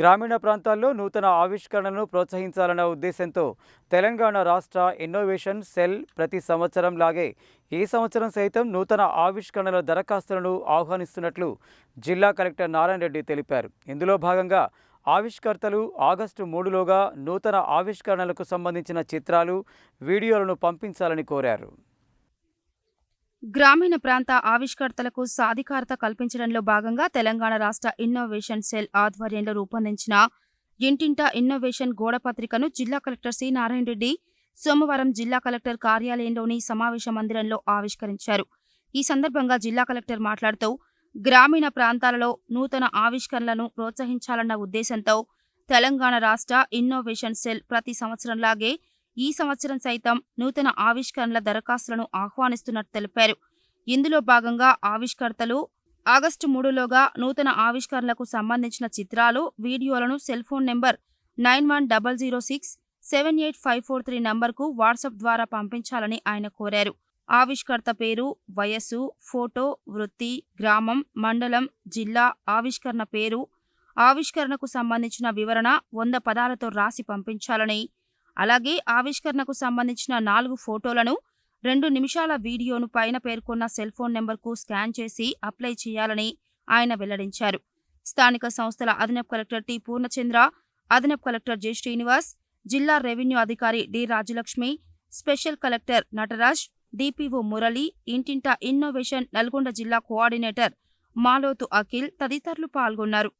గ్రామీణ ప్రాంతాల్లో నూతన ఆవిష్కరణలను ప్రోత్సహించాలన్న ఉద్దేశంతో తెలంగాణ రాష్ట్ర ఇన్నోవేషన్ సెల్ ప్రతి సంవత్సరం లాగే ఈ సంవత్సరం సైతం నూతన ఆవిష్కరణల దరఖాస్తులను ఆహ్వానిస్తున్నట్లు జిల్లా కలెక్టర్ నారాయణ రెడ్డి తెలిపారు. ఇందులో భాగంగా ఆవిష్కర్తలు ఆగస్టు మూడులోగా నూతన ఆవిష్కరణలకు సంబంధించిన చిత్రాలు వీడియోలను పంపించాలని కోరారు. గ్రామీణ ప్రాంత ఆవిష్కర్తలకు సాధికారత కల్పించడంలో భాగంగా తెలంగాణ రాష్ట్ర ఇన్నోవేషన్ సెల్ ఆధ్వర్యంలో రూపొందించిన ఇంటింటా ఇన్నోవేషన్ గోడ పత్రికను జిల్లా కలెక్టర్ సి. నారాయణ రెడ్డి సోమవారం జిల్లా కలెక్టర్ కార్యాలయంలోని సమావేశ మందిరంలో ఆవిష్కరించారు. ఈ సందర్భంగా జిల్లా కలెక్టర్ మాట్లాడుతూ గ్రామీణ ప్రాంతాలలో నూతన ఆవిష్కరణలను ప్రోత్సహించాలన్న ఉద్దేశంతో తెలంగాణ రాష్ట్ర ఇన్నోవేషన్ సెల్ ప్రతి సంవత్సరంలాగే ఈ సంవత్సరం సైతం నూతన ఆవిష్కరణల దరఖాస్తులను ఆహ్వానిస్తున్నట్టు తెలిపారు. ఇందులో భాగంగా ఆవిష్కర్తలు ఆగస్టు మూడులోగా నూతన ఆవిష్కరణలకు సంబంధించిన చిత్రాలు వీడియోలను cell phone number nine one double zero six seven eight five four three నంబర్కు వాట్సాప్ ద్వారా పంపించాలని ఆయన కోరారు. ఆవిష్కర్త పేరు వయస్సు ఫోటో వృత్తి గ్రామం మండలం జిల్లా ఆవిష్కరణ పేరు ఆవిష్కరణకు సంబంధించిన వివరణ వంద పదాలతో రాసి పంపించాలని అలాగే ఆవిష్కరణకు సంబంధించిన నాలుగు ఫోటోలను రెండు నిమిషాల వీడియోను పైన పేర్కొన్న సెల్ ఫోన్ నెంబర్కు స్కాన్ చేసి అప్లై చేయాలని ఆయన వెల్లడించారు. స్థానిక సంస్థల అదనపు కలెక్టర్ టి. పూర్ణచంద్ర అదనపు కలెక్టర్ జె. శ్రీనివాస్ జిల్లా రెవెన్యూ అధికారి D. Rajalakshmi special collector Nataraj DPO Murali ఇంటింటా ఇన్నోవేషన్ నల్గొండ జిల్లా కోఆర్డినేటర్ మాలోతు అఖిల్ తదితరులు పాల్గొన్నారు.